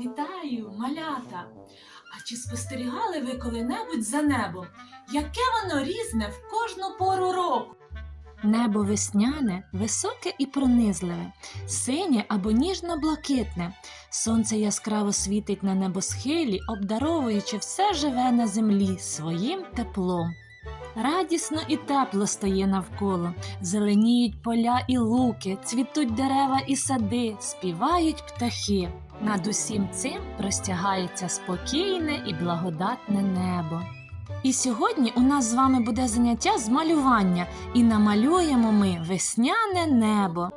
Вітаю, малята! А чи спостерігали ви коли-небудь за небом? Яке воно різне в кожну пору року? Небо весняне, високе і пронизливе, синє або ніжно-блакитне. Сонце яскраво світить на небосхилі, обдаровуючи все живе на землі своїм теплом. Радісно і тепло стає навколо, зеленіють поля і луки, цвітуть дерева і сади, співають птахи. Над усім цим простягається спокійне і благодатне небо. І сьогодні у нас з вами буде заняття з малювання, і намалюємо ми весняне небо.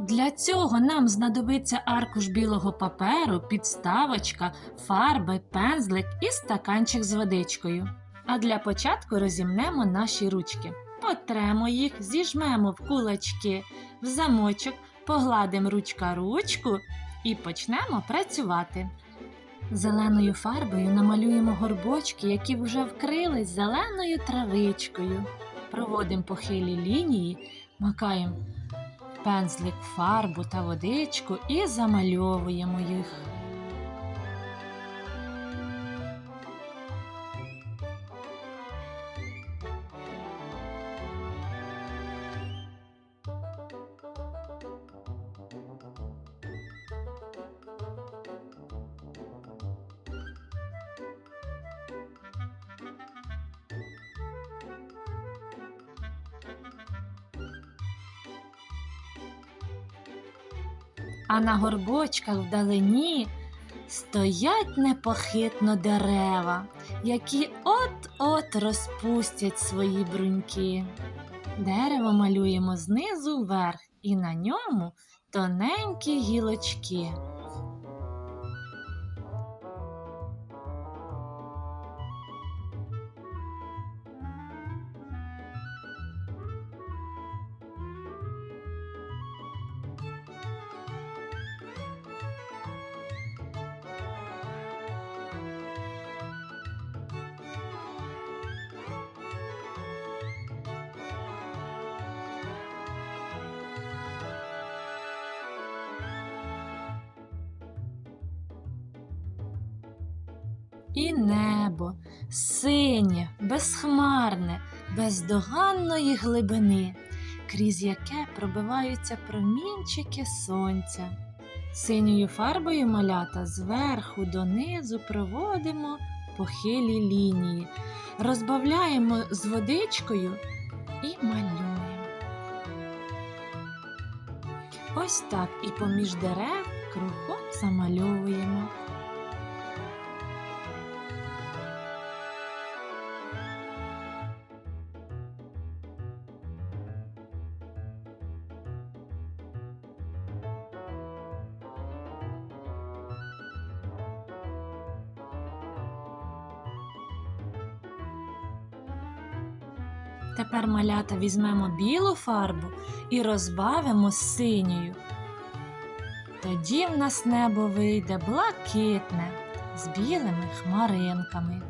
Для цього нам знадобиться аркуш білого паперу, підставочка, фарби, пензлик і стаканчик з водичкою. А для початку розімнемо наші ручки. Потремо їх, зіжмемо в кулачки, в замочок, погладимо ручка ручку і почнемо працювати. Зеленою фарбою намалюємо горбочки, які вже вкрились зеленою травичкою. Проводимо похилі лінії, макаємо пензлик фарбу та водичку і замальовуємо їх. А на горбочках вдалині стоять непохитно дерева, які от-от розпустять свої бруньки. Дерево малюємо знизу вверх, і на ньому тоненькі гілочки. І небо синє, безхмарне, бездоганної глибини, крізь яке пробиваються промінчики сонця. Синьою фарбою малята зверху донизу проводимо похилі лінії, розбавляємо з водичкою і малюємо. Ось так і поміж дерев кругом замальовуємо. Тепер малята візьмемо білу фарбу і розбавимо синьою. Тоді в нас небо вийде блакитне з білими хмаринками.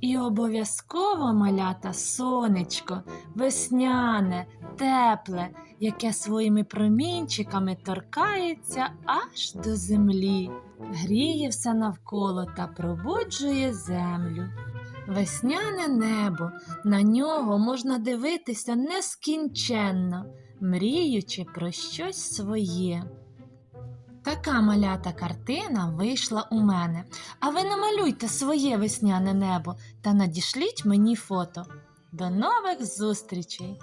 І обов'язково малята сонечко, весняне, тепле, яке своїми промінчиками торкається аж до землі, гріє все навколо та пробуджує землю. Весняне небо, на нього можна дивитися нескінченно, мріючи про щось своє. Така малята картина вийшла у мене. А ви намалюйте своє весняне небо та надішліть мені фото. До нових зустрічей!